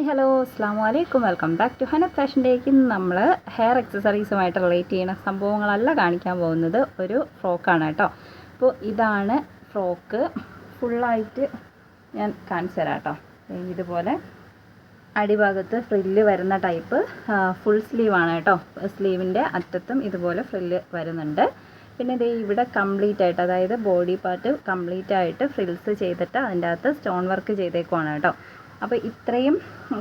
Hi hello അസ്സാം വലൈക്കും welcome back to ഹനത് ഫാഷൻ ഡേക്ക് നമ്മൾ ഹെയർ എക്സസറീസുമായിട്ട് റിലേറ്റ് ചെയ്യുന്ന സംഭവങ്ങളല്ല കാണിക്കാൻ പോകുന്നത്. ഒരു ഫ്രോക്കാണ് കേട്ടോ. അപ്പോൾ ഇതാണ് ഫ്രോക്ക് ഫുള്ളായിട്ട് ഞാൻ കാണിച്ചു തരാം കേട്ടോ. ഇതുപോലെ അടിഭാഗത്ത് ഫ്രില്ല് വരുന്ന ടൈപ്പ് ഫുൾ സ്ലീവാണ് കേട്ടോ. സ്ലീവിന്റെ അറ്റത്തും ഇതുപോലെ ഫ്രില്ല് വരുന്നുണ്ട്. പിന്നെ ഇത് ഇവിടെ കംപ്ലീറ്റ് ആയിട്ട് അതായത് ബോഡി പാർട്ട് കംപ്ലീറ്റ് ആയിട്ട് ഫ്രിൽസ് ചെയ്തിട്ട് അതിന്റെ അകത്ത് സ്റ്റോൺ വർക്ക് ചെയ്തേക്കുവാണ് കേട്ടോ. അപ്പോൾ ഇത്രയും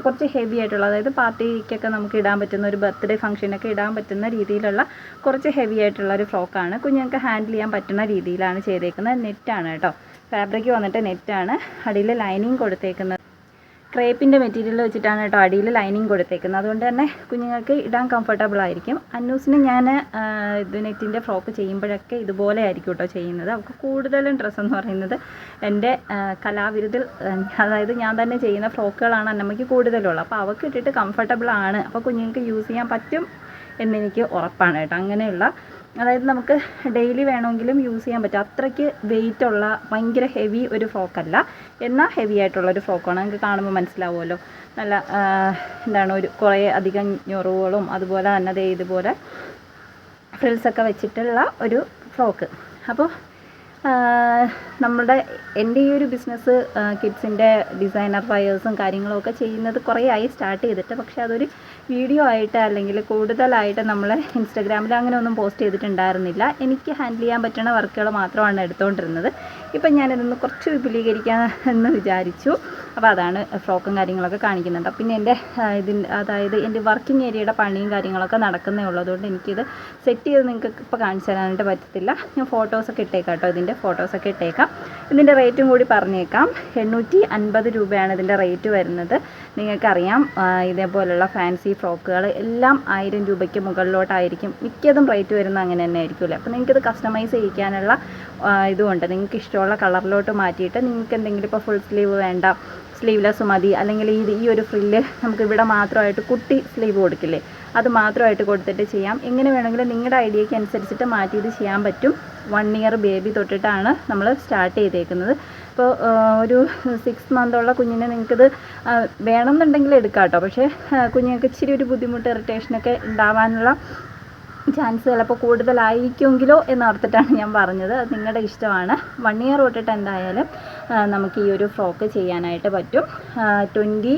കുറച്ച് ഹെവി ആയിട്ടുള്ള അതായത് പാർട്ടിക്കൊക്കെ നമുക്ക് ഇടാൻ പറ്റുന്ന ഒരു ബർത്ത്ഡേ ഫംഗ്ഷനൊക്കെ ഇടാൻ പറ്റുന്ന രീതിയിലുള്ള കുറച്ച് ഹെവി ആയിട്ടുള്ള ഒരു ഫ്രോക്കാണ് കുഞ്ഞുങ്ങൾക്ക് ഹാൻഡിൽ ചെയ്യാൻ പറ്റുന്ന രീതിയിലാണ് ചെയ്തേക്കുന്നത്. നെറ്റാണ് കേട്ടോ. ഫാബ്രിക് വന്നിട്ട് നെറ്റാണ് അടിയിൽ ലൈനിങ് കൊടുത്തേക്കുന്നത്. ക്രേപ്പിന്റെ മെറ്റീരിയൽ വെച്ചിട്ടാണ് കേട്ടോ അടിയിൽ ലൈനിങ് കൊടുത്തേക്കുന്നത്. അതുകൊണ്ട് തന്നെ കുഞ്ഞുങ്ങൾക്ക് ഇടാൻ കംഫർട്ടബിൾ ആയിരിക്കും. അന്നൂസിന് ഞാൻ ഇത് നെറ്റിന്റെ ഫ്രോക്ക് ചെയ്യുമ്പോഴൊക്കെ ഇതുപോലെ ആയിരിക്കും കേട്ടോ ചെയ്യുന്നത്. അവൾക്ക് കൂടുതലും ഡ്രസ്സ് എന്ന് പറയുന്നത് എന്റെ കലാവിരുതിൽ അതായത് ഞാൻ തന്നെ ചെയ്യുന്ന ഫ്രോക്കുകളാണ് അന്നമ്മയ്ക്ക് കൂടുതലുള്ളത്. അപ്പോൾ അവൾക്ക് ഇട്ടിട്ട് കംഫർട്ടബിൾ ആണ്. അപ്പോൾ കുഞ്ഞുങ്ങൾക്ക് യൂസ് ചെയ്യാൻ പറ്റും എന്നെനിക്ക് ഉറപ്പാണ് കേട്ടോ. അങ്ങനെയുള്ള അതായത് നമുക്ക് ഡെയിലി വേണമെങ്കിലും യൂസ് ചെയ്യാൻ പറ്റും. അത്രയ്ക്ക് വെയിറ്റ് ഉള്ള ഭയങ്കര ഹെവി ഒരു ഫ്രോക്കല്ല എന്നാൽ ഹെവി ആയിട്ടുള്ള ഒരു ഫ്രോക്കാണ് നിങ്ങൾക്ക് കാണുമ്പോൾ മനസ്സിലാവുമല്ലോ. നല്ല എന്താണ് ഒരു കുറേ അധികം ഞൊറുകളും അതുപോലെ തന്നെ ഇതുപോലെ ഫ്രിൽസൊക്കെ വെച്ചിട്ടുള്ള ഒരു ഫ്രോക്ക് അപ്പോൾ നമ്മുടെ എന്റെ ഈ ഒരു ബിസിനസ് കിഡ്സിന്റെ ഡിസൈനർ വയേഴ്സും കാര്യങ്ങളൊക്കെ ചെയ്യുന്നത് കുറേ ആയി സ്റ്റാർട്ട് ചെയ്തിട്ട് പക്ഷേ അതൊരു വീഡിയോ ആയിട്ട് അല്ലെങ്കിൽ കൂടുതലായിട്ട് നമ്മൾ ഇൻസ്റ്റാഗ്രാമിൽ അങ്ങനെ ഒന്നും പോസ്റ്റ് ചെയ്തിട്ടുണ്ടായിരുന്നില്ല. എനിക്ക് ഹാൻഡിൽ ചെയ്യാൻ പറ്റുന്ന വർക്കുകൾ മാത്രമാണ് എടുത്തുകൊണ്ടിരുന്നത് ഇപ്പം ഞാനിതൊന്ന് കുറച്ച് വിപുലീകരിക്കാൻ എന്ന് വിചാരിച്ചു. അപ്പോൾ അതാണ് ഫ്രോക്കും കാര്യങ്ങളൊക്കെ കാണിക്കുന്നുണ്ട് പിന്നെ എന്റെ ഇതിന്റെ അതായത് എന്റെ വർക്കിംഗ് ഏരിയയുടെ പണിയും കാര്യങ്ങളൊക്കെ നടക്കുന്നേ ഉള്ളതുകൊണ്ട് എനിക്കിത് സെറ്റ് ചെയ്ത് നിങ്ങൾക്ക് ഇപ്പോൾ കാണിച്ചു തരാനായിട്ട് പറ്റത്തില്ല. ഞാൻ ഫോട്ടോസൊക്കെ ഇട്ടേക്കാം കേട്ടോ ഇതിന്റെ ഫോട്ടോസൊക്കെ ഇട്ടേക്കാം. ഇതിന്റെ റേറ്റും കൂടി പറഞ്ഞേക്കാം. എണ്ണൂറ്റി അൻപത് രൂപയാണ് ഇതിന്റെ റേറ്റ് വരുന്നത്. നിങ്ങൾക്കറിയാം ഇതേപോലുള്ള ഫാൻസി ഫ്രോക്കുകൾ എല്ലാം ആയിരം രൂപയ്ക്ക് മുകളിലോട്ടായിരിക്കും. മിക്കതും റേറ്റ് വരുന്നത് അങ്ങനെ തന്നെ ആയിരിക്കുമല്ലേ? അപ്പോൾ നിങ്ങൾക്കിത് കസ്റ്റമൈസ് ചെയ്യിക്കാനുള്ള ഇതുകൊണ്ട് നിങ്ങൾക്ക് ഇഷ്ടമുള്ള കളറിലോട്ട് മാറ്റിയിട്ട് നിങ്ങൾക്ക് എന്തെങ്കിലും ഇപ്പോൾ ഫുൾ സ്ലീവ് വേണ്ട സ്ലീവ്ലെസ് മതി. അല്ലെങ്കിൽ ഈ ഒരു ഫ്രില്ല് നമുക്ക് ഇവിടെ മാത്രമായിട്ട് കുട്ടി സ്ലീവ് കൊടുക്കില്ലേ? അത് മാത്രമായിട്ട് കൊടുത്തിട്ട് ചെയ്യാം. എങ്ങനെ വേണമെങ്കിലും നിങ്ങളുടെ ഐഡിയയ്ക്ക് അനുസരിച്ചിട്ട് മാറ്റി ഇത് ചെയ്യാൻ പറ്റും. വൺ ഇയർ ബേബി തൊട്ടിട്ടാണ് നമ്മൾ സ്റ്റാർട്ട് ചെയ്തേക്കുന്നത്. ഇപ്പോൾ ഒരു സിക്സ് മന്തുള്ള കുഞ്ഞിനെ നിങ്ങൾക്കിത് വേണമെന്നുണ്ടെങ്കിൽ എടുക്കാം കേട്ടോ പക്ഷേ കുഞ്ഞുങ്ങൾക്ക് ഇച്ചിരി ഒരു ബുദ്ധിമുട്ട് ഇറിറ്റേഷനൊക്കെ ഉണ്ടാവാനുള്ള ചാൻസ് ചിലപ്പോൾ കൂടുതലായിരിക്കുമെങ്കിലോ എന്നോർത്തിട്ടാണ് ഞാൻ പറഞ്ഞത്. അത് നിങ്ങളുടെ ഇഷ്ടമാണ്. വൺ ഇയർ തൊട്ടിട്ട് എന്തായാലും നമുക്ക് ഈ ഒരു ഫ്രോക്ക് ചെയ്യാനായിട്ട് പറ്റും. ട്വന്റി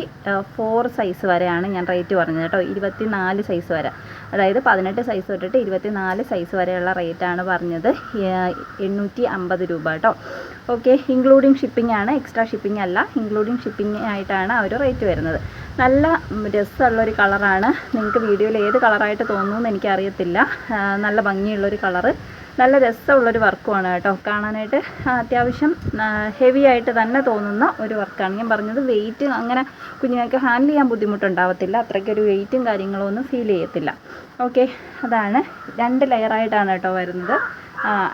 ഫോർ സൈസ് വരെയാണ് ഞാൻ റേറ്റ് പറഞ്ഞത് കേട്ടോ. ഇരുപത്തി നാല് സൈസ് വരെ. അതായത് പതിനെട്ട് സൈസ് തൊട്ടിട്ട് ഇരുപത്തി നാല് സൈസ് വരെയുള്ള റേറ്റാണ് പറഞ്ഞത്. എണ്ണൂറ്റി അമ്പത് രൂപ കേട്ടോ. ഓക്കെ ഇൻക്ലൂഡിങ് ഷിപ്പിംഗ് ആണ്. എക്സ്ട്രാ ഷിപ്പിംഗ് അല്ല. ഇൻക്ലൂഡിങ് ഷിപ്പിംഗ് ആയിട്ടാണ് ആ ഒരു റേറ്റ് വരുന്നത്. നല്ല രസമുള്ളൊരു കളറാണ്. നിങ്ങൾക്ക് വീഡിയോയിൽ ഏത് കളറായിട്ട് തോന്നുന്നു എനിക്കറിയത്തില്ല. നല്ല ഭംഗിയുള്ളൊരു കളറ്. നല്ല രസമുള്ളൊരു വർക്കുമാണ് കേട്ടോ. കാണാനായിട്ട് അത്യാവശ്യം ഹെവി ആയിട്ട് തന്നെ തോന്നുന്ന ഒരു വർക്കാണ്. ഞാൻ പറഞ്ഞത് വെയിറ്റ് അങ്ങനെ കുഞ്ഞുങ്ങൾക്ക് ഹാൻഡിൽ ചെയ്യാൻ ബുദ്ധിമുട്ടുണ്ടാവത്തില്ല. അത്രയ്ക്കൊരു വെയിറ്റും കാര്യങ്ങളും ഒന്നും ഫീൽ ചെയ്യത്തില്ല. ഓക്കെ അതാണ് രണ്ട് ലെയറായിട്ടാണ് കേട്ടോ വരുന്നത്.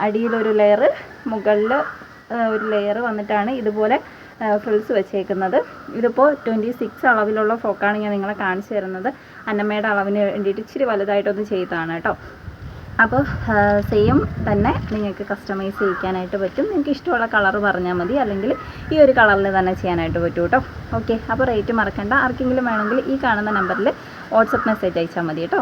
അടിയിലൊരു ലെയറ് മുകളിൽ ഒരു ലെയർ വന്നിട്ടാണ് ഇതുപോലെ ഫ്രിൽസ് വെച്ചേക്കുന്നത്. ഇതിപ്പോൾ ട്വന്റി സിക്സ് അളവിലുള്ള ഫ്രോക്കാണ് ഞാൻ നിങ്ങളെ കാണിച്ചു തരുന്നത്. അന്നമ്മയുടെ അളവിന് വേണ്ടിയിട്ട് ഇച്ചിരി വലുതായിട്ടൊന്ന് ചെയ്താണ് കേട്ടോ. അപ്പോൾ സെയിം തന്നെ നിങ്ങൾക്ക് കസ്റ്റമൈസ് ചെയ്യിക്കാനായിട്ട് പറ്റും. നിങ്ങൾക്ക് ഇഷ്ടമുള്ള കളർ പറഞ്ഞാൽ മതി. അല്ലെങ്കിൽ ഈ ഒരു കളറിൽ തന്നെ ചെയ്യാനായിട്ട് പറ്റും കേട്ടോ. ഓക്കെ അപ്പോൾ റേറ്റ് മറക്കണ്ട. ആർക്കെങ്കിലും വേണമെങ്കിൽ ഈ കാണുന്ന നമ്പറിൽ വാട്സപ്പ് മെസ്സേജ് അയച്ചാൽ മതി കേട്ടോ.